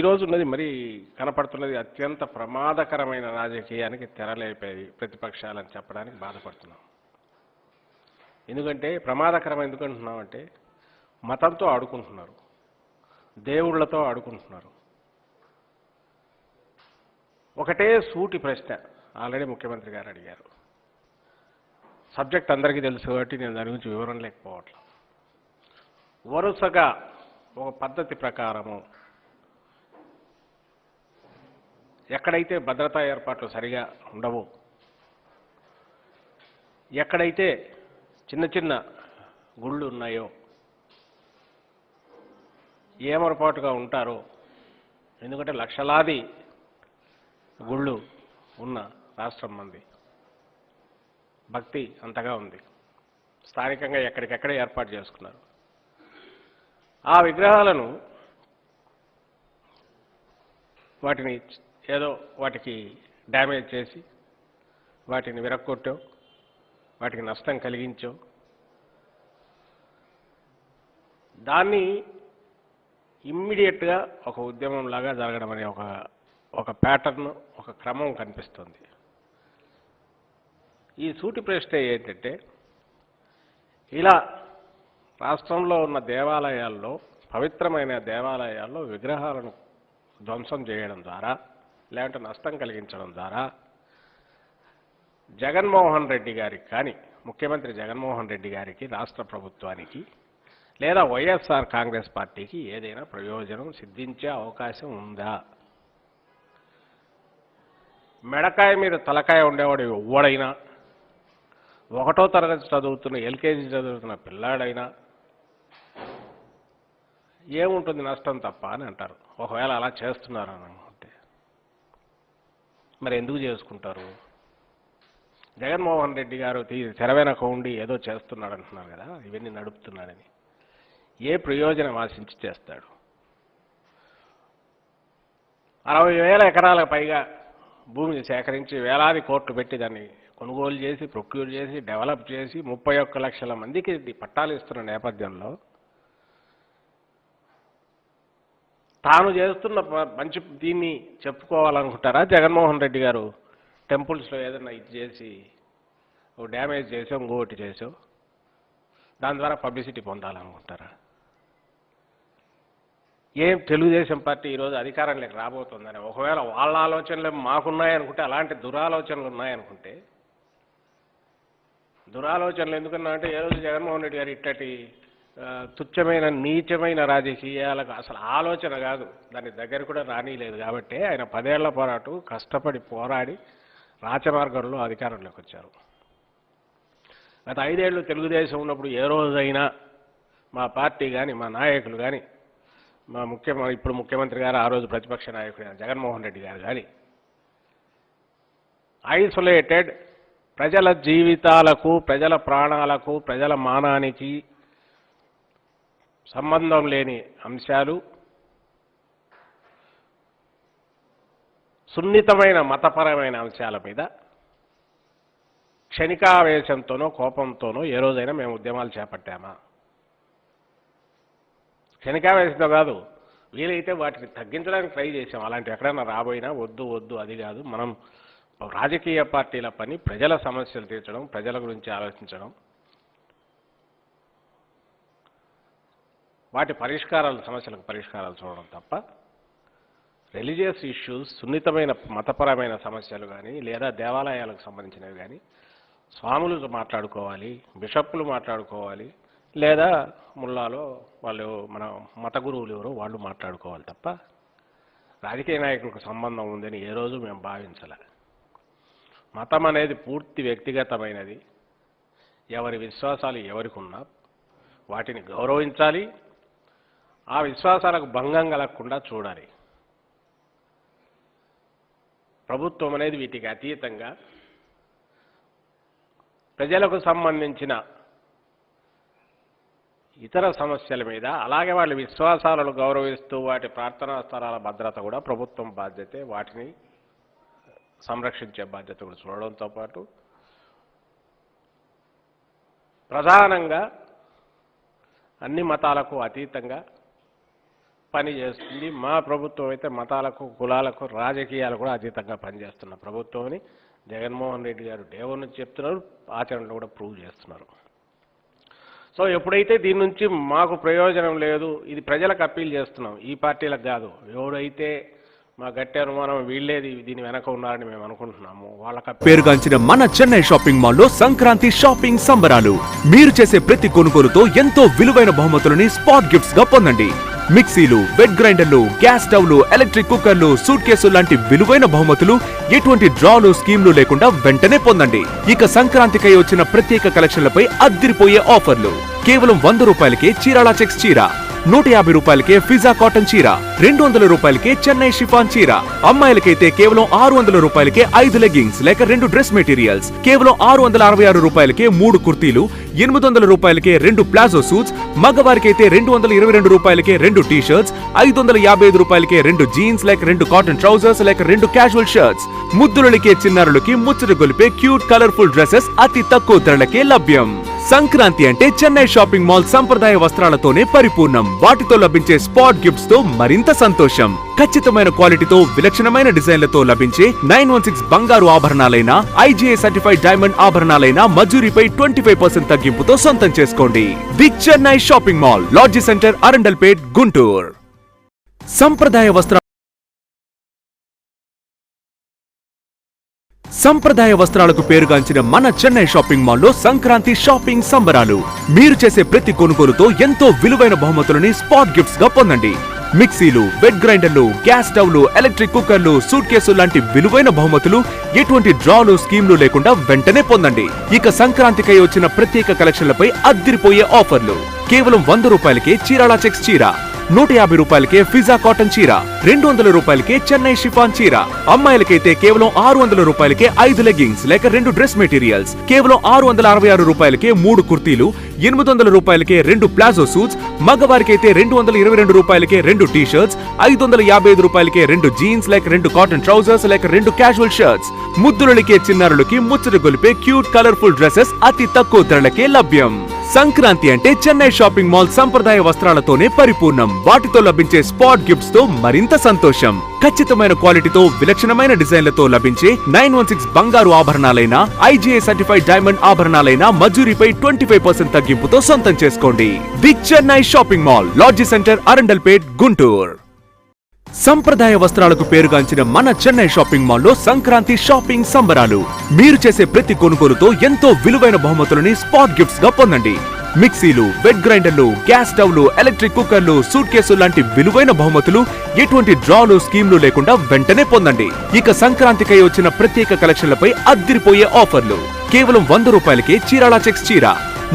ఈ ఉన్నది మరి కనపడుతున్నది అత్యంత ప్రమాదకరమైన రాజకీయానికి తెరలేపాయి ప్రతిపక్షాలని చెప్పడానికి బాధపడుతున్నాం. ఎందుకంటే ప్రమాదకరం ఎందుకు అంటున్నామంటే మతంతో ఆడుకుంటున్నారు. దేవుళ్ళతో ఆడుకుంటున్నారు. ఒకటే సూటి ప్రశ్న ఆల్రెడీ ముఖ్యమంత్రి గారు అడిగారు. సబ్జెక్ట్ అందరికీ తెలుసు కాబట్టి నేను దాని గురించి వివరణ లేకపోవట్లేదు. వరుసగా ఒక పద్ధతి ప్రకారము ఎక్కడైతే భద్రతా ఏర్పాట్లు సరిగా ఉండవు ఎక్కడైతే చిన్న చిన్న గుళ్ళు ఉన్నాయో ఏమరపాటుగా ఉంటారో ఎందుకంటే లక్షలాది గుళ్ళు ఉన్న రాష్ట్రం మంది. భక్తి అంతగా ఉంది. స్థానికంగా ఎక్కడికెక్కడ ఏర్పాటు చేసుకున్నారు. ఆ విగ్రహాలను వాటిని ఏదో వాటికి డ్యామేజ్ చేసి వాటిని విరక్కొట్టో వాటికి నష్టం కలిగించో దాన్ని ఇమ్మీడియట్గా ఒక ఉద్యమం లాగా జరగడం అనే ఒక ఒక ప్యాటర్న్ ఒక క్రమం కనిపిస్తుంది. ఈ సూటి ప్రశ్న ఏంటంటే ఇలా రాష్ట్రంలో ఉన్న దేవాలయాల్లో పవిత్రమైన దేవాలయాల్లో విగ్రహాలను ధ్వంసం చేయడం ద్వారా లేదంటే నష్టం కలిగించడం ద్వారా జగన్మోహన్ రెడ్డి గారికి కానీ ముఖ్యమంత్రి జగన్మోహన్ రెడ్డి గారికి రాష్ట్ర ప్రభుత్వానికి లేదా వైఎస్ఆర్ కాంగ్రెస్ పార్టీకి ఏదైనా ప్రయోజనం సిద్ధించే అవకాశం ఉందా? మెడకాయ మీద తలకాయ ఉండేవాడు ఎవడైనా ఒకటో తరగతి చదువుతున్న ఎల్కేజీ చదువుతున్న పిల్లాడైనా ఏముంటుంది నష్టం తప్ప అని అంటారు. ఒకవేళ అలా చేస్తున్నారు మరి ఎందుకు చేసుకుంటారు? జగన్మోహన్ రెడ్డి గారు తెరవైన ఉండి ఏదో చేస్తున్నాడు అంటున్నారు కదా ఇవన్నీ నడుపుతున్నాడని ఏ ప్రయోజనం ఆశించి చేస్తాడు? అరవై వేల ఎకరాల పైగా భూమిని సేకరించి వేలాది కోట్లు పెట్టి దాన్ని కొనుగోలు చేసి ప్రొక్యూర్ చేసి డెవలప్ చేసి ముప్పై ఒక్క లక్షల మందికి పట్టాలు ఇస్తున్న నేపథ్యంలో తాను చేస్తున్న మంచి దీన్ని చెప్పుకోవాలనుకుంటారా? జగన్మోహన్ రెడ్డి గారు టెంపుల్స్లో ఏదైనా ఇది చేసి ఓ డ్యామేజ్ చేసో ఇంకోటి చేసో దాని ద్వారా పబ్లిసిటీ పొందాలనుకుంటారా? ఏం తెలుగుదేశం పార్టీ ఈరోజు అధికారంలోకి రాబోతుందని ఒకవేళ వాళ్ళ ఆలోచనలు మాకున్నాయనుకుంటే అలాంటి దురాలోచనలు ఉన్నాయనుకుంటే దురాలోచనలు ఎందుకన్నా అంటే ఏ రోజు జగన్మోహన్ రెడ్డి గారు ఇట్టటి తుచ్చమైన నీచమైన రాజకీయాలకు అసలు ఆలోచన కాదు. దాని దగ్గర కూడా రానిలేదు కాబట్టి ఆయన పదేళ్ళ పోరాటు కష్టపడి పోరాడి రాచమార్గంలో అధికారంలోకి వచ్చారు. గత ఐదేళ్ళు తెలుగుదేశం ఉన్నప్పుడు ఏ రోజైనా మా పార్టీ కానీ మా నాయకులు కానీ మా ముఖ్య ఇప్పుడు ముఖ్యమంత్రి గారు ఆ రోజు ప్రతిపక్ష నాయకుడు జగన్మోహన్ రెడ్డి గారు కానీ ఐసోలేటెడ్ ప్రజల జీవితాలకు ప్రజల ప్రాణాలకు ప్రజల మానానికి సంబంధం లేని అంశాలు సున్నితమైన మతపరమైన అంశాల మీద క్షణికావేశంతోనో కోపంతోనో ఏ రోజైనా మేము ఉద్యమాలు చేపట్టామా? క్షణికావేశంతో కాదు వీలైతే వాటిని తగ్గించడానికి ట్రై చేసాం అలాంటి ఎక్కడైనా రాబోయినా వద్దు వద్దు అది కాదు. మనం రాజకీయ పార్టీల పని ప్రజల సమస్యలు తీర్చడం ప్రజల గురించి ఆలోచించడం వాటి పరిష్కారాలు సమస్యలకు పరిష్కారాలు చూడడం తప్ప రిలీజియస్ ఇష్యూస్ సున్నితమైన మతపరమైన సమస్యలు కానీ లేదా దేవాలయాలకు సంబంధించినవి కానీ స్వాములు మాట్లాడుకోవాలి బిషప్పులు మాట్లాడుకోవాలి లేదా ముల్లాలో వాళ్ళు మన మత గురువులు ఎవరో వాళ్ళు మాట్లాడుకోవాలి తప్ప రాజకీయ నాయకులకు సంబంధం ఉందని ఏ రోజు మేము భావించలే. మతం అనేది పూర్తి వ్యక్తిగతమైనది. ఎవరి విశ్వాసాలు ఎవరికి ఉన్నా వాటిని గౌరవించాలి ఆ విశ్వాసాలకు భంగం కలగకుండా చూడాలి. ప్రభుత్వం అనేది వీటికి అతీతంగా ప్రజలకు సంబంధించిన ఇతర సమస్యల మీద అలాగే వాళ్ళ విశ్వాసాలను గౌరవిస్తూ వాటి ప్రార్థనా స్థలాల భద్రత కూడా ప్రభుత్వం బాధ్యతే వాటిని సంరక్షించే బాధ్యత కూడా చూడడంతో పాటు ప్రధానంగా అన్ని మతాలకు అతీతంగా పని చేస్తుంది. మా ప్రభుత్వం అయితే మతాలకు కులాలకు రాజకీయాలు కూడా అతీతంగా పనిచేస్తున్న ప్రభుత్వం అని జగన్మోహన్ రెడ్డి గారు డేవో నుంచి చెప్తున్నారు. ఆచరణలో కూడా ప్రూవ్ చేస్తున్నారు. సో ఎప్పుడైతే దీని నుంచి మాకు ప్రయోజనం లేదు ఇది ప్రజలకు అప్పీల్ చేస్తున్నాం. ఈ పార్టీలకు కాదు. ఎవడైతే మా గట్టి అనుమానం వీళ్ళేది దీని వెనక ఉన్నారని మేము అనుకుంటున్నాము. వాళ్ళకి పేరుగాంచిన మన చెన్నై షాపింగ్ మాల్లో సంక్రాంతి షాపింగ్ సంబరాలు. మీరు చేసే ప్రతి కొనుగోలుతో ఎంతో విలువైన బహుమతులని స్పాట్ గిఫ్ట్స్గా పొందండి. మిక్సీలు వెట్ గ్రైండర్లు గ్యాస్ స్టవ్లు ఎలక్ట్రిక్ కుక్కర్లు సూట్ కేసులు లాంటి విలువైన బహుమతులు ఎటువంటి డ్రాలు స్కీమ్లు లేకుండా వెంటనే పొందండి. ఇక సంక్రాంతికై వచ్చిన ప్రత్యేక కలెక్షన్లపై అద్దిరిపోయే ఆఫర్లు. కేవలం వంద రూపాయలకే చీరాల చెక్స్ చీర. నూట యాభై రూపాయలకే ఫిజా కాటన్ చీర రెండు వందల రూపాయలకే చెన్నై షిఫాన్ చీర. అమ్మాయిలకైతే కేవలం ఆరు వందల రూపాయలకే ఐదు లెగ్గింగ్స్ లేక రెండు డ్రెస్ మెటీరియల్స్ కేవలం ఆరు వందల అరవై ఆరు రూపాయలకే మూడు కుర్తీలు ఎనిమిది వందల రూపాయలకే రెండు ప్లాజో సూట్స్ మగవారికైతే రెండు వందల ఇరవై రెండు రూపాయలకే రెండు టీ షర్ట్స్ ఐదు వందల యాభై ఐదు రూపాయలకే రెండు జీన్స్ లేక రెండు కాటన్ ట్రౌజర్స్ లేక రెండు క్యాజువల్ షర్ట్స్ ముద్దులకి చిన్నారులకి ముచ్చట గొలిపే క్యూట్ కలర్ఫుల్ డ్రెస్సెస్ అతి తక్కువ ధరలకే లభ్యం. సంక్రాంతి అంటే చెన్నై షాపింగ్ మాల్ సంప్రదాయ వస్త్రాలతోనే పరిపూర్ణం. వాటితో లభించే స్పాట్ గిఫ్ట్స్తో మరింత సంతోషం. ఖచ్చితమైన క్వాలిటీతో విలక్షణమైన డిజైన్లతో లభించే నైన్ వన్ సిక్స్ బంగారు ఆభరణాలైన ఐజీఏ సర్టిఫైడ్ డైమండ్ ఆభరణాలైన మజూరీపై ట్వంటీ ఫైవ్ పర్సెంట్ తగ్గింపుతో సొంతం చేసుకోండి. The Chennai shopping mall lodge centre Arundelpet Guntur. సంప్రదాయ వస్త్ర సంప్రదాయ వస్త్రాలకు పేరుగాంచిన మన చెన్నై షాపింగ్ మాల్లో సంక్రాంతి షాపింగ్ సంబరాలు. మీరు చేసే ప్రతి కొనుగోలుతో ఎంతో విలువైన బహుమతులని స్పాట్ గిఫ్ట్స్గా పొందండి. మిక్సీలు బెడ్ గ్రైండర్లు గ్యాస్ స్టవ్లు ఎలక్ట్రిక్ కుక్కర్లు సూట్ కేసులు లాంటి విలువైన బహుమతులు ఎటువంటి డ్రాలు స్కీమ్లు లేకుండా వెంటనే పొందండి. ఇక సంక్రాంతికై వచ్చిన ప్రత్యేక కలెక్షన్లపై అద్దిరిపోయే ఆఫర్లు. కేవలం వంద రూపాయలకే చీరాల చెక్స్ చీర. నూట యాభై రూపాయలకే ఫిజా కాటన్ చీర రెండు వందల రూపాయలకే చెన్నై షిఫాన్ చీర. అమ్మాయిలకైతే కేవలం ఆరు వందల రూపాయలకే ఐదు లెగ్గింగ్స్ లేక రెండు డ్రెస్ మెటీరియల్స్. కేవలం ఆరు వందల అరవై ఆరు రూపాయలకే మూడు కుర్తీలు ఎనిమిది వందల రూపాయలకే రెండు ప్లాజో సూట్స్ మగవారికైతే రెండు వందల ఇరవై రెండు రూపాయలకే రెండు టీ షర్ట్స్ ఐదు వందల యాభై ఐదు రూపాయలకే రెండు జీన్స్ లేక రెండు కాటన్ ట్రౌజర్స్ లేక రెండు క్యాజువల్ షర్ట్స్ ముద్దులకే చిన్నారులకి ముచ్చట గొలిపే క్యూట్ కలర్ఫుల్ డ్రెస్సెస్ అతి తక్కువ ధరలకే లభ్యం. సంక్రాంతి అంటే చెన్నై షాపింగ్ మాల్ సంప్రదాయ వస్త్రాలతోనే పరిపూర్ణం. వాటితో లభించే స్పాట్ గిఫ్ట్స్తో మరింత సంతోషం. ఖచ్చితమైన క్వాలిటీతో విలక్షణమైన డిజైన్లతో లభించే నైన్ వన్ సిక్స్ బంగారు ఆభరణాలైన ఐజీఐ సర్టిఫైడ్ డైమండ్ ఆభరణాలైన మజూరీపై ట్వంటీ ఫైవ్ పర్సెంట్ తగ్గి తగ్గింపుతో సొంతం చేసుకోండి. The Chennai shopping mall lodge centre Arundelpet Guntur. సంప్రదాయ వస్త్రాలకు పేరుగాంచిన మన చెన్నై షాపింగ్ మాల్లో సంక్రాంతి షాపింగ్ సంబరాలు. మీరు చేసే ప్రతి కొనుగోలుతో ఎంతో విలువైన బహుమతులని స్పాట్ గిఫ్ట్స్గా పొందండి. మిక్సీలు వెట్ గ్రైండర్లు గ్యాస్ స్టవ్లు ఎలక్ట్రిక్ కుక్కర్లు సూట్ కేసులు లాంటి విలువైన బహుమతులు ఎటువంటి డ్రాలు స్కీమ్లు లేకుండా వెంటనే పొందండి. ఇక సంక్రాంతికై వచ్చిన ప్రత్యేక కలెక్షన్లపై అద్దిరిపోయే ఆఫర్లు. కేవలం వంద రూపాయలకే చీరాల చెక్స్ చీర.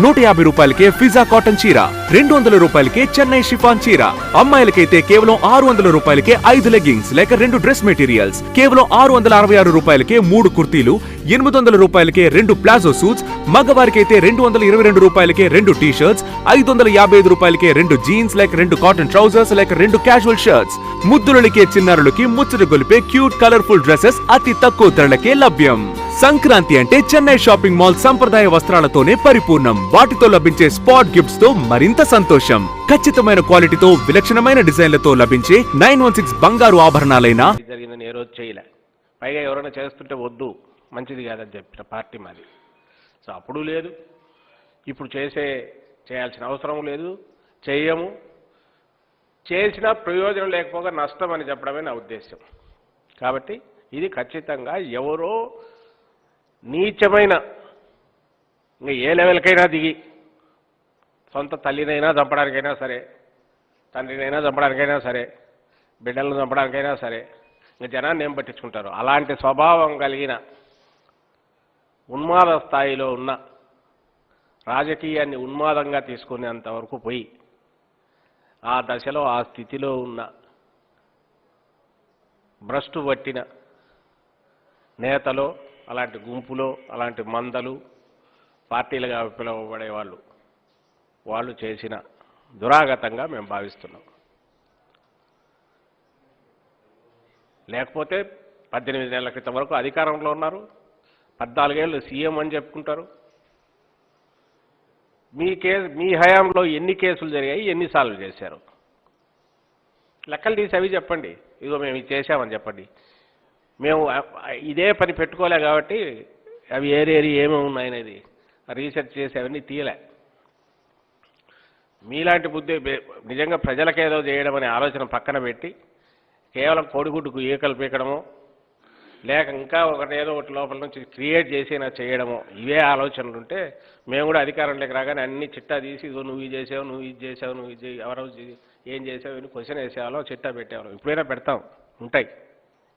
నూట యాభై రూపాయలకే ఫిజా కాటన్ చీర రెండు వందల రూపాయలకే చెన్నై షిఫాన్ చీర. అమ్మాయిలకైతే కేవలం ఆరు వందల రూపాయలకే ఐదు లెగ్గింగ్స్ లేక రెండు డ్రెస్ మెటీరియల్స్. కేవలం ఆరు వందల అరవై ఆరు రూపాయలకే మూడు కుర్తీలు ఎనిమిది వందల రూపాయలకే రెండు ప్లాజో సూట్స్ మగవారికైతే రెండు వందల ఇరవై రెండు రూపాయలకే రెండు టీ షర్ట్స్ ఐదు వందల యాభై ఐదు రూపాయలకే రెండు జీన్స్ లేక రెండు కాటన్ ట్రౌజర్స్ లేక రెండు క్యాజువల్ షర్ట్స్. ముద్దులకే చిన్నారులకి ముచ్చట గొలిపే క్యూట్ కలర్ఫుల్ డ్రెస్సెస్ అతి తక్కువ ధరలకే లభ్యం. సంక్రాంతి అంటే చెన్నై షాపింగ్ మాల్ సంప్రదాయ వస్త్రాలతోనే పరిపూర్ణం. వాటితో లభించే స్పాట్ గిఫ్ట్స్తో మరింత సంతోషం. ఖచ్చితమైన క్వాలిటీతో విలక్షణమైన డిజైన్లతో లభించే నైన్ వన్ సిక్స్ బంగారు ఆభరణాలైన. జరిగిందని ఏ రోజు చేయలే. పైగా ఎవరైనా చేస్తుంటే వద్దు మంచిది కాదని చెప్పిన పార్టీ మాది. సో అప్పుడు లేదు. ఇప్పుడు చేసే చేయాల్సిన అవసరం లేదు. చేయము. చేసిన ప్రయోజనం లేకపోగా నష్టం అని చెప్పడమే నా ఉద్దేశం కాబట్టి ఇది ఖచ్చితంగా ఎవరో నీచమైన ఇంకా ఏ లెవెల్కైనా దిగి సొంత తల్లినైనా చంపడానికైనా సరే తండ్రినైనా చంపడానికైనా సరే బిడ్డలను చంపడానికైనా సరే ఇంకా జనాన్ని ఏం పట్టించుకుంటారు? అలాంటి స్వభావం కలిగిన ఉన్మాద స్థాయిలో ఉన్న రాజకీయాన్ని ఉన్మాదంగా తీసుకునేంత వరకు పోయి ఆ దశలో ఆ స్థితిలో ఉన్న భ్రష్టు పట్టిన నేతలో అలాంటి గుంపులో అలాంటి మందలు పార్టీలుగా పిలువబడే వాళ్ళు వాళ్ళు చేసిన దురాగతంగా మేము భావిస్తున్నాం. లేకపోతే పద్దెనిమిది నెలల క్రితం వరకు అధికారంలో ఉన్నారు పద్నాలుగేళ్ళు సీఎం అని చెప్పుకుంటారు. మీ కేసు మీ హయాంలో ఎన్ని కేసులు జరిగాయి ఎన్ని సాల్వ్ చేశారు? లెక్కలు తీసి అవి చెప్పండి. ఇదిగో మేము ఇది చేసామని చెప్పండి. మేము ఇదే పని పెట్టుకోలే కాబట్టి అవి ఏరేరి ఏమేమి ఉన్నాయనేది రీసెర్చ్ చేసి అవన్నీ తీయలే. మీలాంటి బుద్ధి నిజంగా ప్రజలకేదో చేయడం అనే ఆలోచన పక్కన పెట్టి కేవలం కోడిగుడ్డుకు ఈకలు పీకడము లేక ఇంకా ఒకటేదో ఒకటి లోపల నుంచి క్రియేట్ చేసేనా చేయడము ఇవే ఆలోచనలు ఉంటే మేము కూడా అధికారంలోకి రాగానే అన్ని చిట్టా తీసి ఇదో నువ్వు ఇది చేసావు నువ్వు ఇది చేసావు నువ్వు ఇది ఎవరో ఏం చేసావు అని క్వశ్చన్ వేసేవాళ్ళం చిట్టా పెట్టేవాళ్ళం. ఇప్పుడైనా పెడతాం. ఉంటాయి.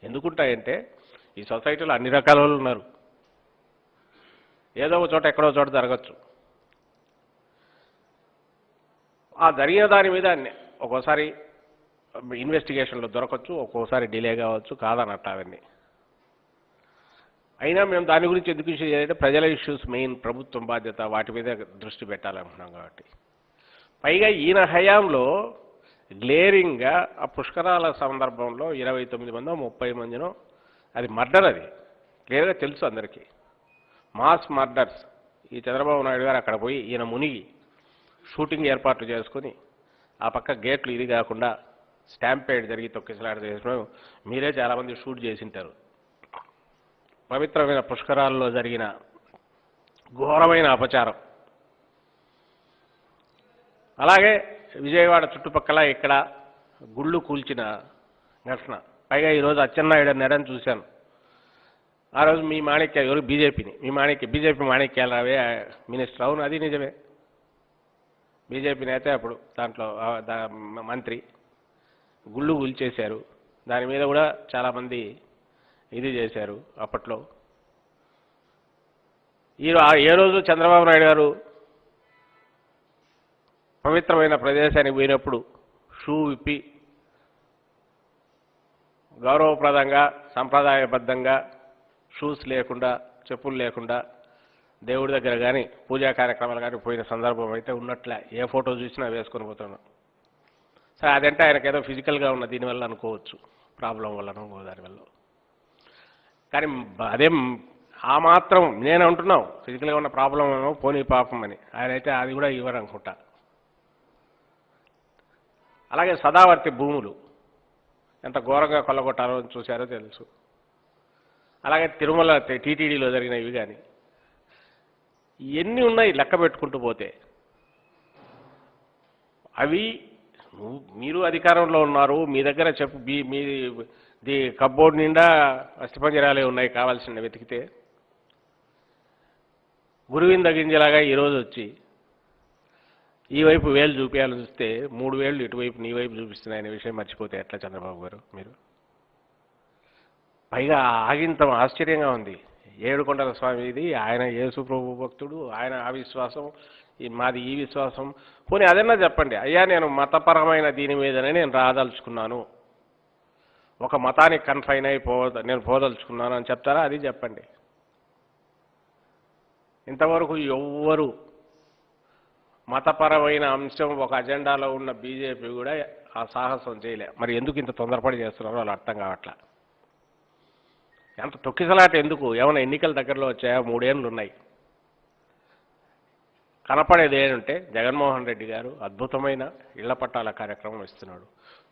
ఎందుకుంటాయంటే ఈ సొసైటీలో అన్ని రకాల వాళ్ళు ఉన్నారు. ఏదో ఒక చోట ఎక్కడో చోట జరగచ్చు. ఆ జరిగిన దాని మీద అన్ని- ఒక్కోసారి ఇన్వెస్టిగేషన్లో దొరకచ్చు ఒక్కోసారి డిలే కావచ్చు కాదన్నట్టు అవన్నీ. అయినా మేము దాని గురించి ఎందుకు ఇష్యూ చేయాలంటే ప్రజల ఇష్యూస్ మెయిన్ ప్రభుత్వం బాధ్యత వాటి మీద దృష్టి పెట్టాలనుకున్నాం కాబట్టి. పైగా ఈయన హయాంలో గ్లేరింగ్గా ఆ పుష్కరాల సందర్భంలో ఇరవై తొమ్మిది మందో ముప్పై మందినో అది మర్డర్ అది. క్లియర్గా తెలుసు అందరికీ. Mass murders. ఈ చంద్రబాబు నాయుడు గారు అక్కడ పోయి ఈయన మునిగి షూటింగ్ ఏర్పాట్లు చేసుకుని ఆ పక్క గేట్లు ఇది కాకుండా స్టాంపేడ్ జరిగి తొక్కిసలాట చేసిన మీరే చాలామంది షూట్ చేసింటారు. పవిత్రమైన పుష్కరాల్లో జరిగిన ఘోరమైన అపచారం. అలాగే విజయవాడ చుట్టుపక్కల ఇక్కడ గుళ్ళు కూల్చిన ఘటన పైగా ఈరోజు అచ్చెన్నాయుడు నెడని చూశాను. ఆ రోజు మీ మాణిక్య ఎవరు? బీజేపీని. మీ మాణిక్య బీజేపీ మాణిక్యాలు రావే మినిస్టర్. అవును అది నిజమే. బీజేపీ నేత అప్పుడు దాంట్లో దా- మ- మంత్రి. గుళ్ళు కూల్చేశారు దాని మీద కూడా చాలామంది ఇది చేశారు అప్పట్లో. ఈ ఏ రోజు చంద్రబాబు నాయుడు గారు పవిత్రమైన ప్రదేశానికి పోయినప్పుడు షూ విప్పి గౌరవప్రదంగా సంప్రదాయబద్ధంగా షూస్ లేకుండా చెప్పులు లేకుండా దేవుడి దగ్గర కానీ పూజా కార్యక్రమాలు కానీ పోయిన సందర్భం అయితే ఉన్నట్లే. ఏ ఫోటో చూసినా వేసుకొని పోతున్నాం సరే అదంటే ఆయనకి ఏదో ఫిజికల్గా ఉన్న దీనివల్ల అనుకోవచ్చు. ప్రాబ్లం వల్ల అనుకో దానివల్ల కానీ అదేం ఆ మాత్రం నేను అంటున్నావు ఫిజికల్గా ఉన్న ప్రాబ్లం పోనీ పాపం అని. ఆయన అయితే అది కూడా ఇవ్వరు అనుకుంటా. అలాగే సదావర్తి భూములు. ఎంత ఘోరంగా కొల్లగొట్టారో చూశారో తెలుసు. అలాగే తిరుమల టీటీడీలో జరిగిన ఇవి కానీ ఎన్ని ఉన్నాయి లెక్క పెట్టుకుంటూ పోతే అవి మీరు అధికారంలో ఉన్నారు మీ దగ్గర చెప్పు మీ మీ ది కబ్బోర్డ్ నిండా అస్థిపంజరాలే ఉన్నాయి కావాల్సిన వెతికితే గురువింద గింజలాగా ఈరోజు వచ్చి ఈ వైపు వేలు చూపించాలని చూస్తే మూడు వేలు ఇటువైపు నీ వైపు చూపిస్తున్నాయనే విషయం మర్చిపోతే ఎట్లా చంద్రబాబు గారు మీరు? పైగా ఆగింతం ఆశ్చర్యంగా ఉంది. ఏడుకొండల స్వామి ఇది ఆయన యేసు ప్రభు భక్తుడు ఆయన ఆ విశ్వాసం ఈ మాది ఈ విశ్వాసం. పోనీ అదన్నా చెప్పండి అయ్యా నేను మతపరమైన దీని మీదనే నేను రాదలుచుకున్నాను. ఒక మతానికి కన్ఫైన్ అయి పో నేను పోదలుచుకున్నాను అని చెప్తారా? అది చెప్పండి. ఇంతవరకు ఎవ్వరు మతపరమైన అంశం ఒక అజెండాలో ఉన్న బీజేపీ కూడా ఆ సాహసం చేయలే. మరి ఎందుకు ఇంత తొందరపడి చేస్తున్నారో వాళ్ళు అర్థం కావట్లా. ఎంత తొక్కిసలాట ఎందుకు? ఏమైనా ఎన్నికల దగ్గరలో వచ్చాయా? మూడేళ్ళు ఉన్నాయి కనపడేది ఏంటంటే జగన్మోహన్ రెడ్డి గారు అద్భుతమైన ఇళ్ళ పట్టాల కార్యక్రమం ఇస్తున్నాడు.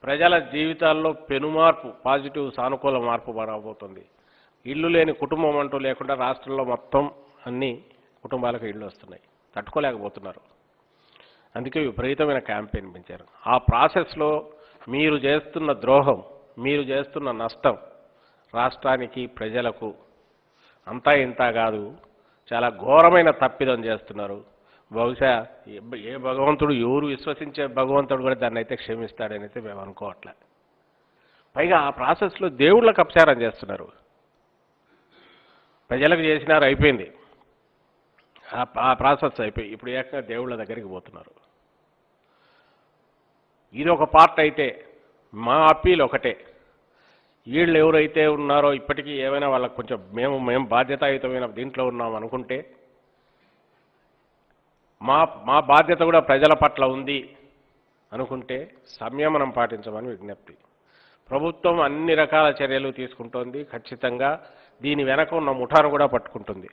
ప్రజల జీవితాల్లో పెనుమార్పు పాజిటివ్ సానుకూల మార్పు రాబోతుంది. ఇల్లు లేని కుటుంబం అంటూ లేకుండా రాష్ట్రంలో మొత్తం అన్ని కుటుంబాలకు ఇళ్ళు వస్తున్నాయి. తట్టుకోలేకపోతున్నారు. అందుకే విపరీతమైన క్యాంపెయిన్ పెంచారు. ఆ ప్రాసెస్లో మీరు చేస్తున్న ద్రోహం మీరు చేస్తున్న నష్టం రాష్ట్రానికి ప్రజలకు అంతా ఇంత కాదు చాలా ఘోరమైన తప్పిదం చేస్తున్నారు. బహుశా ఏ- భగవంతుడు ఎవరు విశ్వసించే భగవంతుడు కూడా దాన్ని అయితే క్షమిస్తాడని అయితే మేము అనుకోవట్లే. పైగా ఆ ప్రాసెస్లో దేవుళ్ళకు అపచారం చేస్తున్నారు. ప్రజలకు చేసినారు అయిపోయింది. ఆ- ఆ ప్రాసెస్ అయిపోయి ఇప్పుడు ఏకంగా దేవుళ్ళ దగ్గరికి పోతున్నారు. ఇది ఒక పార్ట్ అయితే మా అప్పీల్ ఒకటే. వీళ్ళు ఎవరైతే ఉన్నారో ఇప్పటికీ ఏమైనా వాళ్ళకి కొంచెం మేము మేము బాధ్యతాయుతమైన దీంట్లో ఉన్నాం అనుకుంటే మా మా బాధ్యత కూడా ప్రజల పట్ల ఉంది అనుకుంటే సంయమనం పాటించమని విజ్ఞప్తి. ప్రభుత్వం అన్ని రకాల చర్యలు తీసుకుంటోంది. ఖచ్చితంగా దీని వెనక ఉన్న ముఠాను కూడా పట్టుకుంటుంది.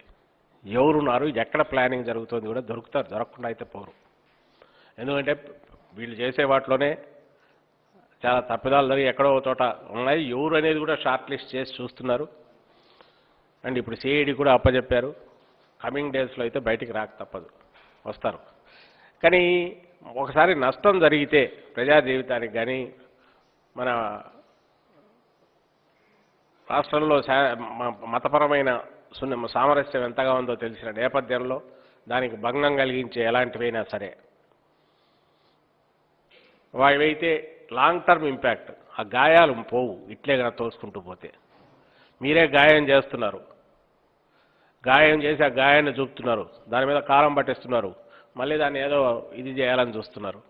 ఎవరున్నారు ఎక్కడ ప్లానింగ్ జరుగుతుంది కూడా దొరుకుతారు దొరకకుండా అయితే పోరు. ఎందుకంటే వీళ్ళు చేసే వాటిలోనే చాలా తప్పిదాలు జరిగి ఎక్కడో చోట ఉన్నాయి. ఎవరు అనేది కూడా షార్ట్ లిస్ట్ చేసి చూస్తున్నారు. అండ్ ఇప్పుడు సిఐడి కూడా అప్పచెప్పారు కమింగ్ డేస్లో అయితే బయటికి రాక తప్పదు. వస్తారు. కానీ ఒకసారి నష్టం జరిగితే ప్రజా జీవితానికి కానీ మన రాష్ట్రంలో మ- మతపరమైన సున్న సామరస్యం ఎంతగా ఉందో తెలిసిన నేపథ్యంలో దానికి భంగం కలిగించే ఎలాంటివైనా సరే. అవైతే లాంగ్ టర్మ్ ఇంపాక్ట్ ఆ గాయాలు పోవు ఇట్లే కదా తోసుకుంటూ పోతే. మీరే గాయం చేస్తున్నారు. గాయం చేసి ఆ గాయాన్ని చూపుతున్నారు. దాని మీద కారం పట్టేస్తున్నారు. మళ్ళీ దాన్ని ఏదో ఇది చేయాలని చూస్తున్నారు.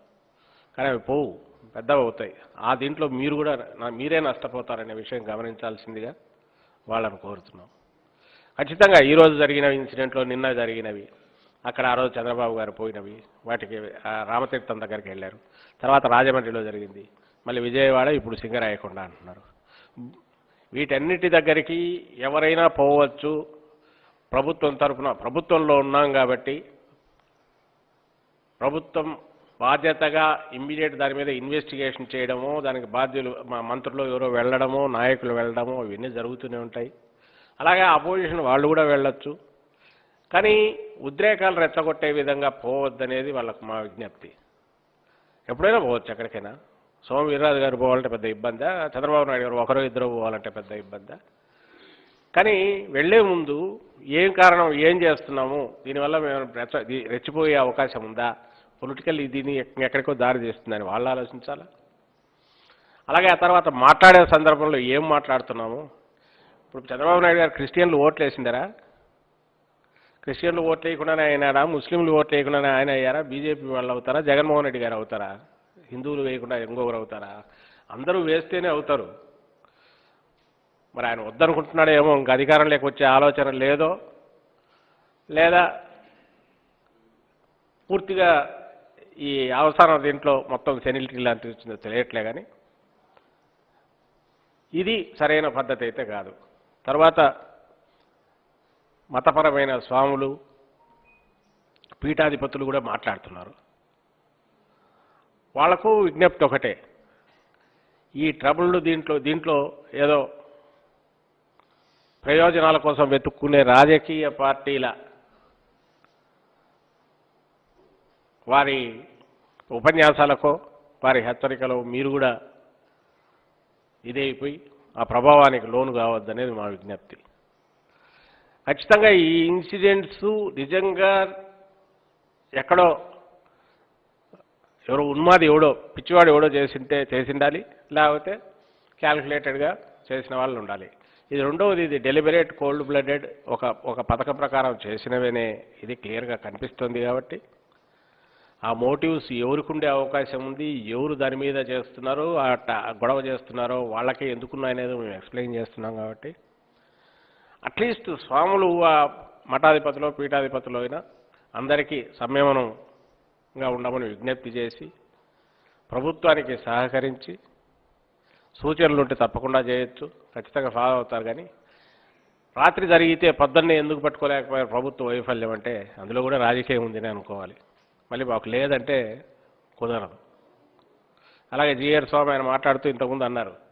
కానీ అవి పోవు పెద్దవి అవుతాయి. ఆ దీంట్లో మీరు కూడా మీరే నష్టపోతారనే విషయం గమనించాల్సిందిగా వాళ్ళని కోరుతున్నాం. ఖచ్చితంగా ఈరోజు జరిగిన ఇన్సిడెంట్లో నిన్న జరిగినవి అక్కడ ఆ రోజు చంద్రబాబు గారు పోయినవి. వాటికి రామతీర్థం దగ్గరికి వెళ్ళారు. తర్వాత రాజమండ్రిలో జరిగింది. మళ్ళీ విజయవాడ ఇప్పుడు సింగరాయకొండ అంటున్నారు. వీటన్నిటి దగ్గరికి ఎవరైనా పోవచ్చు. ప్రభుత్వం తరపున ప్రభుత్వంలో ఉన్నాం కాబట్టి ప్రభుత్వం బాధ్యతగా ఇమ్మీడియట్ దాని మీద ఇన్వెస్టిగేషన్ చేయడమో దానికి బాధ్యులు మా మంత్రులు ఎవరో వెళ్ళడమో నాయకులు వెళ్ళడము ఇవన్నీ జరుగుతూనే ఉంటాయి. అలాగే అపోజిషన్ వాళ్ళు కూడా వెళ్ళొచ్చు. కానీ ఉద్రేకాలు రెచ్చగొట్టే విధంగా పోవద్దనేది వాళ్ళకు మా విజ్ఞప్తి. ఎప్పుడైనా పోవచ్చు ఎక్కడికైనా? సోమ వీర్రాజు గారు పోవాలంటే పెద్ద ఇబ్బందా? చంద్రబాబు నాయుడు గారు ఒకరో ఇద్దరు పోవాలంటే పెద్ద ఇబ్బందా? కానీ వెళ్ళే ముందు ఏం కారణం ఏం చేస్తున్నాము? దీనివల్ల మేము రెచ్చ రెచ్చిపోయే అవకాశం ఉందా? పొలిటికల్ దీన్ని ఎక్కడికో దారి తీస్తుందని వాళ్ళు ఆలోచించాలా? అలాగే ఆ తర్వాత మాట్లాడే సందర్భంలో ఏం మాట్లాడుతున్నాము? ఇప్పుడు చంద్రబాబు నాయుడు గారు క్రిస్టియన్లు ఓట్లు వేసిందరా క్రిస్టియన్లు ఓట్లు వేయకుండానే అయినాడా ముస్లింలు ఓట్లు వేయకుండానే ఆయన అయ్యారా? బీజేపీ వాళ్ళు అవుతారా? జగన్మోహన్ రెడ్డి గారు అవుతారా? హిందువులు వేయకుండా ఇంకొకరు అవుతారా? అందరూ వేస్తేనే అవుతారు. మరి ఆయన వద్దనుకుంటున్నాడేమో ఇంక అధికారం లేకొచ్చే ఆలోచన లేదో లేదా పూర్తిగా ఈ అవసరం దీంట్లో మొత్తం సెనిలిటీ లాంటిది వచ్చిందో తెలియట్లే కానీ ఇది సరైన పద్ధతి అయితే కాదు. తర్వాత మతపరమైన స్వాములు పీఠాధిపతులు కూడా మాట్లాడుతున్నారు. వాళ్ళకు విజ్ఞప్తి ఒకటే. ఈ ట్రబుల్ దీంట్లో దీంట్లో ఏదో ప్రయోజనాల కోసం వెతుక్కునే రాజకీయ పార్టీల వారి ఉపన్యాసాలకో వారి హెచ్చరికలో మీరు కూడా ఇదైపోయి ఆ ప్రభావానికి లోను కావద్దనేది మా విజ్ఞప్తి. ఖచ్చితంగా ఈ ఇన్సిడెంట్స్ నిజంగా ఎక్కడో ఎవరో ఉన్మాది ఎవడో పిచ్చివాడు ఎవడో చేసింటే చేసిండాలి లేకపోతే క్యాల్కులేటెడ్గా చేసిన వాళ్ళు ఉండాలి. ఇది రెండవది ఇది డెలిబరేట్ కోల్డ్ బ్లడెడ్ ఒక ఒక పథకం ప్రకారం చేసినవేనే ఇది క్లియర్గా కనిపిస్తుంది కాబట్టి. ఆ మోటివ్స్ ఎవరికి ఉండే అవకాశం ఉంది ఎవరు దాని మీద చేస్తున్నారో ఆ గొడవ చేస్తున్నారో వాళ్ళకే ఎందుకున్నాయనేది మేము ఎక్స్ప్లెయిన్ చేస్తున్నాం కాబట్టి. అట్లీస్ట్ స్వాములు మఠాధిపతిలో పీఠాధిపతిలో అయినా అందరికీ సంయమనంగా ఉండమని విజ్ఞప్తి చేసి ప్రభుత్వానికి సహకరించి సూచనలు ఉంటే తప్పకుండా చేయొచ్చు. ఖచ్చితంగా ఫాలో అవుతారు కానీ రాత్రి జరిగితే పొద్దున్నే ఎందుకు పట్టుకోలేకపోయారు ప్రభుత్వ వైఫల్యం అంటే అందులో కూడా రాజకీయం ఉందని అనుకోవాలి. మళ్ళీ మాకు లేదంటే కుదరదు. అలాగే జిఆర్ స్వామి ఆయన మాట్లాడుతూ ఇంతకుముందు అన్నారు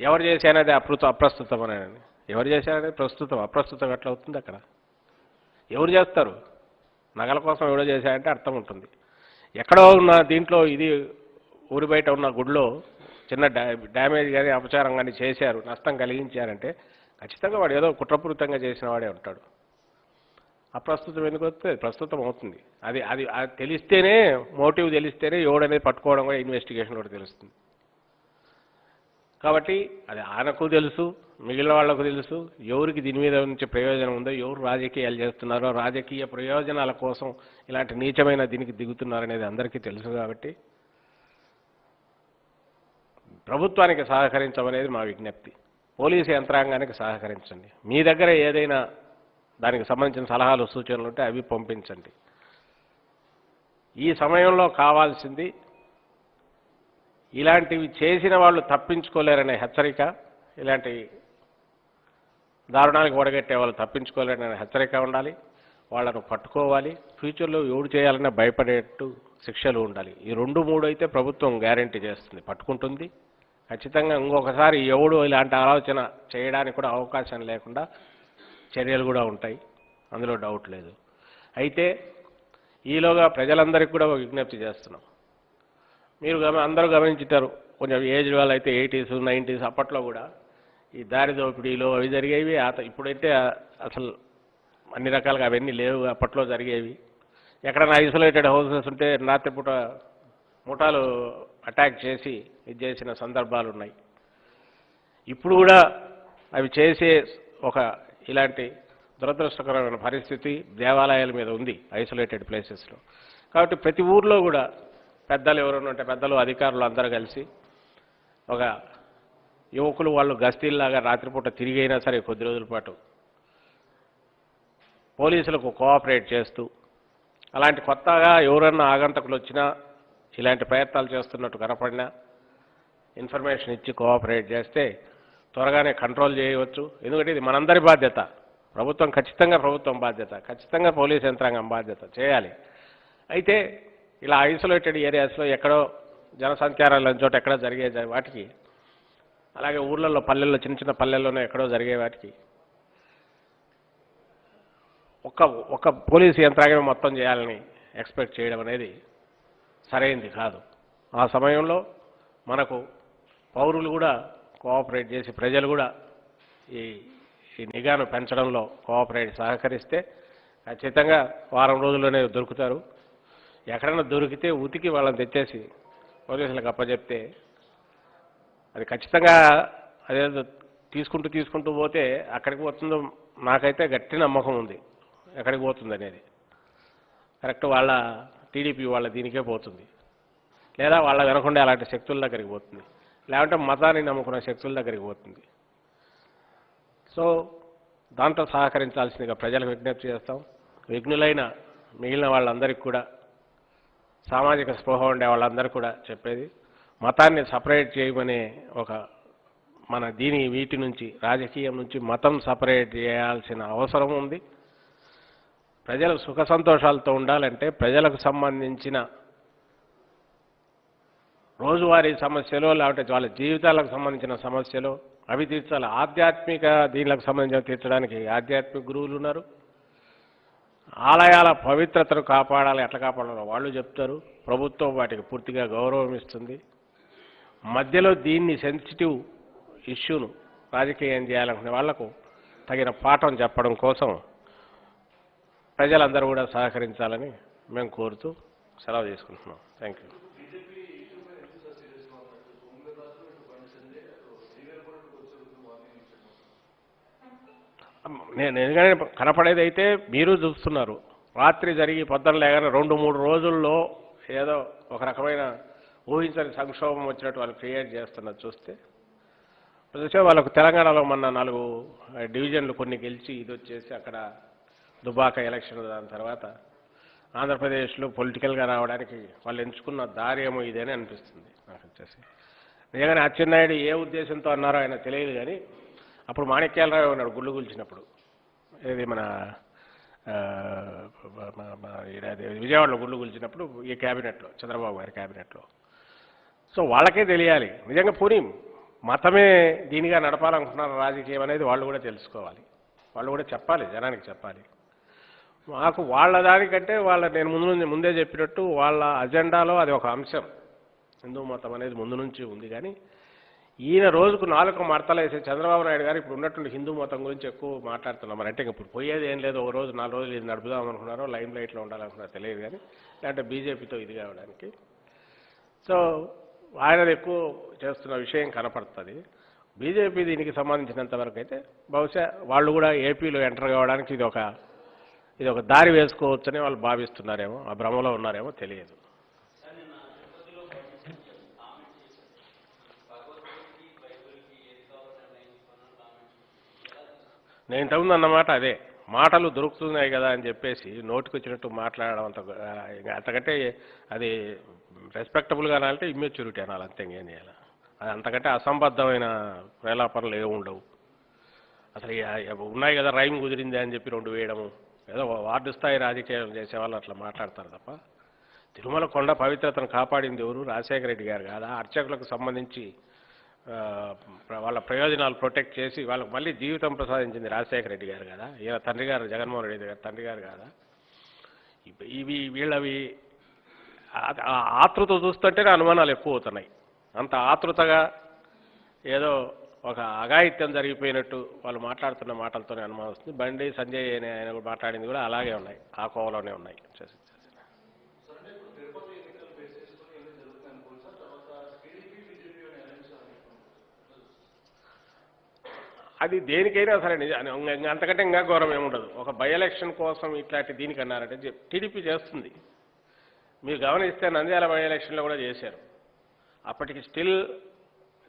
ఎవరు చేశానది అప్రృత అప్రస్తుతం అని ఎవరు చేశారనేది ప్రస్తుతం అప్రస్తుతం ఎట్లా అవుతుంది అక్కడ? ఎవరు చేస్తారు? నగల కోసం ఎవడో చేశారంటే అర్థం ఉంటుంది. ఎక్కడో ఉన్న దీంట్లో ఇది ఊరి బయట ఉన్న గుడిలో చిన్న డ్యామేజ్ కానీ అపచారం కానీ చేశారు నష్టం కలిగించారంటే ఖచ్చితంగా వాడు ఏదో కుట్రపూరితంగా చేసిన వాడే ఉంటాడు. అప్రస్తుతం ఎందుకు వస్తే ప్రస్తుతం అవుతుంది. అది అది అది తెలిస్తేనే మోటివ్ తెలిస్తేనే ఎవడనేది పట్టుకోవడం కూడా ఇన్వెస్టిగేషన్ కూడా తెలుస్తుంది. కాబట్టి అది ఆయనకు తెలుసు మిగిలిన వాళ్ళకు తెలుసు ఎవరికి దీని మీద నుంచి ప్రయోజనం ఉందో ఎవరు రాజకీయాలు చేస్తున్నారో రాజకీయ ప్రయోజనాల కోసం ఇలాంటి నీచమైన దీనికి దిగుతున్నారనేది అందరికీ తెలుసు కాబట్టి ప్రభుత్వానికి సహకరించమనేది మా విజ్ఞప్తి. పోలీసు యంత్రాంగానికి సహకరించండి. మీ దగ్గర ఏదైనా దానికి సంబంధించిన సలహాలు సూచనలు ఉంటే అవి పంపించండి. ఈ సమయంలో కావాల్సింది ఇలాంటివి చేసిన వాళ్ళు తప్పించుకోలేరనే హెచ్చరిక ఇలాంటి దారుణానికి ఒడగట్టే వాళ్ళు తప్పించుకోలేరనే హెచ్చరిక ఉండాలి. వాళ్ళను పట్టుకోవాలి. ఫ్యూచర్లో ఎవడు చేయాలన్నా భయపడేట్టు శిక్షలు ఉండాలి. ఈ రెండు మూడు అయితే ప్రభుత్వం గ్యారంటీ చేస్తుంది పట్టుకుంటుంది. ఖచ్చితంగా ఇంకొకసారి ఎవడు ఇలాంటి ఆలోచన చేయడానికి కూడా అవకాశం లేకుండా చర్యలు కూడా ఉంటాయి. అందులో డౌట్ లేదు. అయితే ఈలోగా ప్రజలందరికీ కూడా ఒక విజ్ఞప్తి చేస్తున్నాం. మీరు గమ అందరూ గమనించుతారు కొంచెం ఏజ్ వాళ్ళు అయితే ఎయిటీస్ నైంటీస్ అప్పట్లో కూడా ఈ దారి దోపిడీలు అవి జరిగేవి. ఇప్పుడైతే అసలు అన్ని రకాలుగా అవన్నీ లేవు. అప్పట్లో జరిగేవి. ఎక్కడైనా ఐసోలేటెడ్ హౌసెస్ ఉంటే రాత్రిపూట ముఠాలు అటాక్ చేసి ఇది చేసిన సందర్భాలు ఉన్నాయి. ఇప్పుడు కూడా అవి చేసే ఒక ఇలాంటి దురదృష్టకరమైన పరిస్థితి దేవాలయాల మీద ఉంది ఐసోలేటెడ్ ప్లేసెస్లో. కాబట్టి ప్రతి ఊర్లో కూడా పెద్దలు ఎవరైనా ఉంటే పెద్దలు అధికారులు అందరూ కలిసి ఒక యువకులు వాళ్ళు గస్తీల్లాగా రాత్రిపూట తిరిగైనా సరే కొద్ది రోజుల పాటు పోలీసులకు కోఆపరేట్ చేస్తూ అలాంటి కొత్తగా ఎవరన్నా ఆగంతకులు వచ్చినా ఇలాంటి ప్రయత్నాలు చేస్తున్నట్టు కనపడినా ఇన్ఫర్మేషన్ ఇచ్చి కోఆపరేట్ చేస్తే త్వరగానే కంట్రోల్ చేయవచ్చు. ఎందుకంటే ఇది మనందరి బాధ్యత. ప్రభుత్వం ఖచ్చితంగా ప్రభుత్వం బాధ్యత. ఖచ్చితంగా పోలీస్ యంత్రాంగం బాధ్యత. చేయాలి. అయితే ఇలా ఐసోలేటెడ్ ఏరియాస్లో ఎక్కడో జనసంచారాల చోట ఎక్కడో జరిగే వాటికి. అలాగే ఊర్లలో పల్లెల్లో చిన్న చిన్న పల్లెల్లోనే ఎక్కడో జరిగే వాటికి. ఒక్క ఒక పోలీసు యంత్రాంగం మొత్తం చేయాలని ఎక్స్పెక్ట్ చేయడం అనేది సరైంది కాదు. ఆ సమయంలో మనకు పౌరులు కూడా కోఆపరేట్ చేసి ప్రజలు కూడా ఈ ఈ నిఘాను పెంచడంలో కోఆపరేట్ సహకరిస్తే ఖచ్చితంగా వారం రోజుల్లోనే దొరుకుతారు. ఎక్కడైనా దొరికితే ఉతికి వాళ్ళని తెచ్చేసి పోలీసులకు అప్పచెప్తే అది ఖచ్చితంగా అదేదో తీసుకుంటూ తీసుకుంటూ పోతే అక్కడికి పోతుందో నాకైతే గట్టి నమ్మకం ఉంది. ఎక్కడికి పోతుంది అనేది. కరెక్ట్ వాళ్ళ టీడీపీ వాళ్ళ దీనికే పోతుంది. లేదా వాళ్ళ వినకుండా అలాంటి శక్తుల దగ్గరికి పోతుంది. లేకుంటే మతాన్ని నమ్ముకున్న శక్తుల దగ్గరికి పోతుంది. సో దాంట్లో సహకరించాల్సిందిగా ప్రజలకు విజ్ఞప్తి చేస్తాం. విఘ్నులైన మిగిలిన వాళ్ళందరికీ కూడా సామాజిక స్పృహ ఉండే వాళ్ళందరూ కూడా చెప్పేది. మతాన్ని సపరేట్ చేయమనే ఒక మన దీని వీటి నుంచి రాజకీయం నుంచి మతం సపరేట్ చేయాల్సిన అవసరం ఉంది. ప్రజలు సుఖ సంతోషాలతో ఉండాలంటే ప్రజలకు సంబంధించిన రోజువారీ సమస్యలు లేకపోతే వాళ్ళ జీవితాలకు సంబంధించిన సమస్యలు అవి తీర్చాలి. ఆధ్యాత్మిక దీనికి సంబంధించిన తీర్చడానికి ఆధ్యాత్మిక గురువులు ఉన్నారు. ఆలయాల పవిత్రతను కాపాడాలి. ఎట్లా కాపాడాలో వాళ్ళు చెప్తారు. ప్రభుత్వం వాటికి పూర్తిగా గౌరవం ఇస్తుంది. మధ్యలో దీన్ని సెన్సిటివ్ ఇష్యూను రాజకీయం చేయాలనుకునే వాళ్ళకు తగిన పాఠం చెప్పడం కోసం ప్రజలందరూ కూడా సహకరించాలని మేము కోరుతూ సెలవు తీసుకుంటున్నాం థ్యాంక్ యూ నేను ఎందుకంటే కనపడేది అయితే మీరు చూస్తున్నారు. రాత్రి జరిగి పొద్దున లేగానే రెండు మూడు రోజుల్లో ఏదో ఒక రకమైన ఊహించని సంక్షోభం వచ్చినట్టు వాళ్ళు క్రియేట్ చేస్తున్నది చూస్తే చూసే వాళ్ళకు తెలంగాణలో మొన్న నాలుగు డివిజన్లు కొన్ని గెలిచి ఇది వచ్చేసి అక్కడ దుబాక ఎలక్షన్ దాని తర్వాత ఆంధ్రప్రదేశ్లో పొలిటికల్గా రావడానికి వాళ్ళు ఎంచుకున్న దారి ఏమో ఇదేనే అనిపిస్తుంది నాకు వచ్చేసి. నిజంగానే అచ్చెన్నాయుడు ఏ ఉద్దేశంతో అన్నారో ఆయన తెలియదు కానీ అప్పుడు మాణిక్యాలరావు ఉన్నాడు గుళ్ళు కూల్చినప్పుడు. ఇది మన విజయవాడలో గుళ్ళు కూల్చినప్పుడు ఈ క్యాబినెట్లో చంద్రబాబు గారి క్యాబినెట్లో. సో వాళ్ళకే తెలియాలి. నిజంగా పోనీ మతమే దీనిగా నడపాలనుకున్నారు రాజకీయం అనేది వాళ్ళు కూడా తెలుసుకోవాలి. వాళ్ళు కూడా చెప్పాలి జనానికి చెప్పాలి. మాకు వాళ్ళ దానికంటే వాళ్ళ నేను ముందు నుంచి ముందే చెప్పినట్టు వాళ్ళ అజెండాలో అది ఒక అంశం. హిందూ మతం అనేది ముందు నుంచి ఉంది కానీ ఈయన రోజుకు నాలుగు మడతలేసే చంద్రబాబు నాయుడు గారు ఇప్పుడు ఉన్నటువంటి హిందూ మతం గురించి ఎక్కువ మాట్లాడుతున్నాం మరి అంటే ఇప్పుడు పోయేది ఏం లేదు ఒక రోజు నాలుగు రోజులు ఇది నడుపుదాం అనుకున్నారో లైమ్ లైట్లో ఉండాలనుకున్నారో తెలియదు కానీ లేదంటే బీజేపీతో ఇది కావడానికి. సో ఆయన ఎక్కువ చేస్తున్న విషయం కనపడుతుంది. బీజేపీ దీనికి సంబంధించినంత వరకు అయితే బహుశా వాళ్ళు కూడా ఏపీలో ఎంటర్ కావడానికి ఇది ఒక ఇది ఒక దారి వేసుకోవచ్చని వాళ్ళు భావిస్తున్నారేమో ఆ భ్రమలో ఉన్నారేమో తెలియదు. నేను ఇంతకుముందు అన్నమాట అదే. మాటలు దొరుకుతున్నాయి కదా అని చెప్పేసి నోటికి వచ్చినట్టు మాట్లాడడం అంత ఇంకా అంతకంటే అది రెస్పెక్టబుల్గా అనాలంటే ఇమ్మెచ్యూరిటీ అనాలి అంతే ఏం చేయాలి. అది అంతకంటే అసంబద్ధమైన ప్రలాపనలు ఏమి ఉండవు. అసలు ఉన్నాయి కదా రైమ్ కుదిరింది అని చెప్పి రెండు వేయడము ఏదో వార్డు స్థాయి రాజకీయం చేసేవాళ్ళు అట్లా మాట్లాడతారు తప్ప. తిరుమల కొండ పవిత్రతను కాపాడింది ఎవరు? రాజశేఖర రెడ్డి గారు కాదా? అర్చకులకు సంబంధించి వాళ్ళ ప్రయోజనాలు ప్రొటెక్ట్ చేసి వాళ్ళకి మళ్ళీ జీవితం ప్రసాదించింది రాజశేఖర రెడ్డి గారు కదా? ఈయన తండ్రి గారు జగన్మోహన్ రెడ్డి గారు తండ్రి గారు కాదా? ఇవి- వీళ్ళవి ఆ- ఆతృత చూస్తుంటేనే అనుమానాలు ఎక్కువ అవుతున్నాయి. అంత ఆతృతగా ఏదో ఒక అఘాయిత్యం జరిగిపోయినట్టు వాళ్ళు మాట్లాడుతున్న మాటలతోనే అనుమానం వస్తుంది. బండి సంజయ్ అనే ఆయన కూడా మాట్లాడింది కూడా అలాగే ఉన్నాయి. ఆ కోవలోనే ఉన్నాయి. అది దేనికైనా సరే నిజ అంతకంటే ఇంకా ఘోరం ఏముండదు. ఒక బై ఎలక్షన్ కోసం ఇట్లాంటి దీనికి అన్నారంటే టీడీపీ చేస్తుంది. మీరు గమనిస్తే నంద్యాల బై ఎలక్షన్లో కూడా చేశారు. అప్పటికి స్టిల్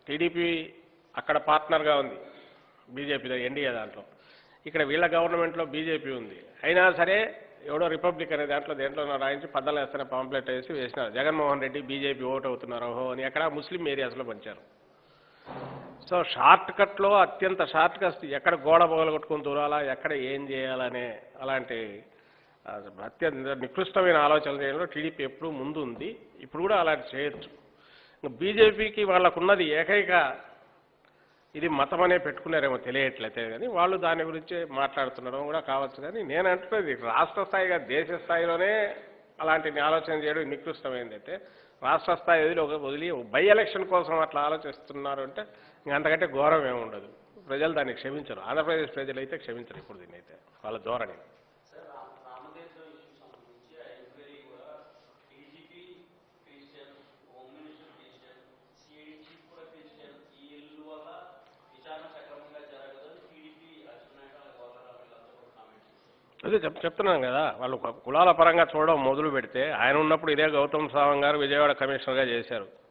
టీడీపీ అక్కడ పార్ట్నర్గా ఉంది. బీజేపీ ఎన్డీఏ దాంట్లో. ఇక్కడ వీళ్ళ గవర్నమెంట్లో బీజేపీ ఉంది. అయినా సరే ఎవడో రిపబ్లిక్ అనే దాంట్లో దేంట్లో రాయించి పద్దలు వేస్తున్న పాంప్లెట్ వేసి వేసినారు. జగన్మోహన్ రెడ్డి బీజేపీ ఓటు అవుతున్నారు. ఓహో అని అక్కడ ముస్లిం ఏరియాస్లో పంచారు. సో షార్ట్ కట్లో అత్యంత షార్ట్ కట్ ఎక్కడ గోడ కొట్టుకుని దూరాలా ఎక్కడ ఏం చేయాలనే అలాంటి అత్యంత నికృష్టమైన ఆలోచనలు చేయడంలో టీడీపీ ఎప్పుడూ ముందు ఉంది ఇప్పుడు కూడా అలాంటి చేయొచ్చు. బీజేపీకి వాళ్ళకున్నది ఏకైక ఇది మతం అనే పెట్టుకున్నారేమో తెలియట్లయితే కానీ వాళ్ళు దాని గురించి మాట్లాడుతుండడం కూడా కావచ్చు కానీ నేను అంటున్నది రాష్ట్ర స్థాయిగా దేశ స్థాయిలోనే అలాంటి ఆలోచన చేయడం నికృష్టమైందంటే రాష్ట్ర స్థాయి వదిలి ఒక వదిలి బై ఎలక్షన్ కోసం అట్లా ఆలోచిస్తున్నారు అంటే అంతకంటే ఘోరం ఏమి ఉండదు. ప్రజలు దాన్ని క్షమించరు. ఆంధ్రప్రదేశ్ ప్రజలు అయితే క్షమించరు ఇప్పుడు దీన్ని అయితే. వాళ్ళ ధోరణి. అదే చెప్ చెప్తున్నాను కదా. వాళ్ళు కులాల పరంగా చూడడం మొదలు పెడితే ఆయన ఉన్నప్పుడు ఇదే గౌతమ్ సావంగ్ గారు విజయవాడ కమిషనర్గా చేశారు.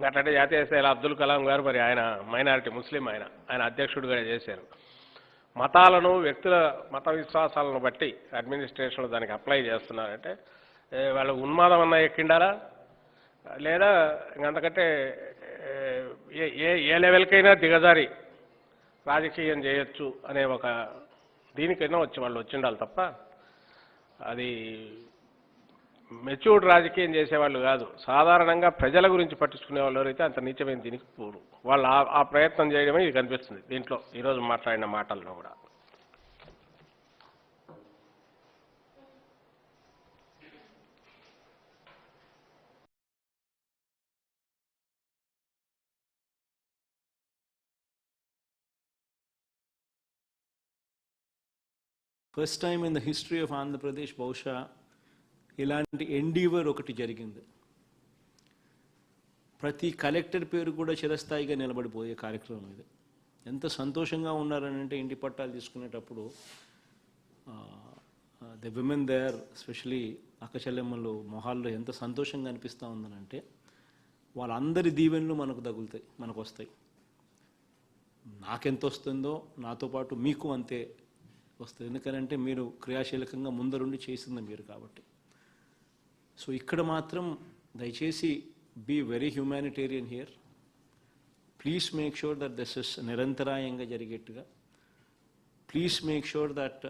అట్లంటే జాతీయ స్థాయిలో అబ్దుల్ కలాం గారు మరి ఆయన మైనారిటీ ముస్లిం ఆయన. ఆయన అధ్యక్షుడిగా చేశారు. మతాలను వ్యక్తుల మత విశ్వాసాలను బట్టి అడ్మినిస్ట్రేషన్లో దానికి అప్లై చేస్తున్నారంటే వాళ్ళు ఉన్మాదం అన్న ఎక్కిండారా లేదా ఇంకంతకంటే ఏ ఏ ఏ లెవెల్కైనా దిగజారి రాజకీయం చేయొచ్చు అనే ఒక దీనికైనా వచ్చి వాళ్ళు వచ్చిండాలి తప్ప అది మెచ్యూర్డ్ రాజకీయం చేసేవాళ్ళు కాదు. సాధారణంగా ప్రజల గురించి పట్టించుకునే వాళ్ళు ఎవరైతే అంత నీచమైన దీనికి పోరు. వాళ్ళు ఆ- ప్రయత్నం చేయడమే ఇది కనిపిస్తుంది దీంట్లో. ఈరోజు మాట్లాడిన మాటల్లో కూడా. First time in the history of Andhra Pradesh బహుశా ఇలాంటి ఎండీవర్ ఒకటి జరిగింది. ప్రతి కలెక్టర్ పేరు కూడా చిరస్థాయిగా నిలబడిపోయే కార్యక్రమం ఇది. ఎంత సంతోషంగా ఉన్నారనంటే ఇంటి పట్టాలు తీసుకునేటప్పుడు ద విమెన్ దేర్ స్పెషలీ అక్కచెల్లెమ్మలు మొహాల్లో ఎంత సంతోషంగా అనిపిస్తూ ఉందనంటే వాళ్ళందరి దీవెనలు మనకు తగులుతాయి మనకు వస్తాయి నాకెంత వస్తుందో నాతో పాటు మీకు అంతే వస్తుంది. ఎందుకనంటే మీరు క్రియాశీలకంగా ముందరుండి చేసింది మీరు కాబట్టి. సో ఇక్కడ మాత్రం దయచేసి be very humanitarian here please make sure that this is నిరంతరాయంగా జరిగేట్టుగా. Please make sure that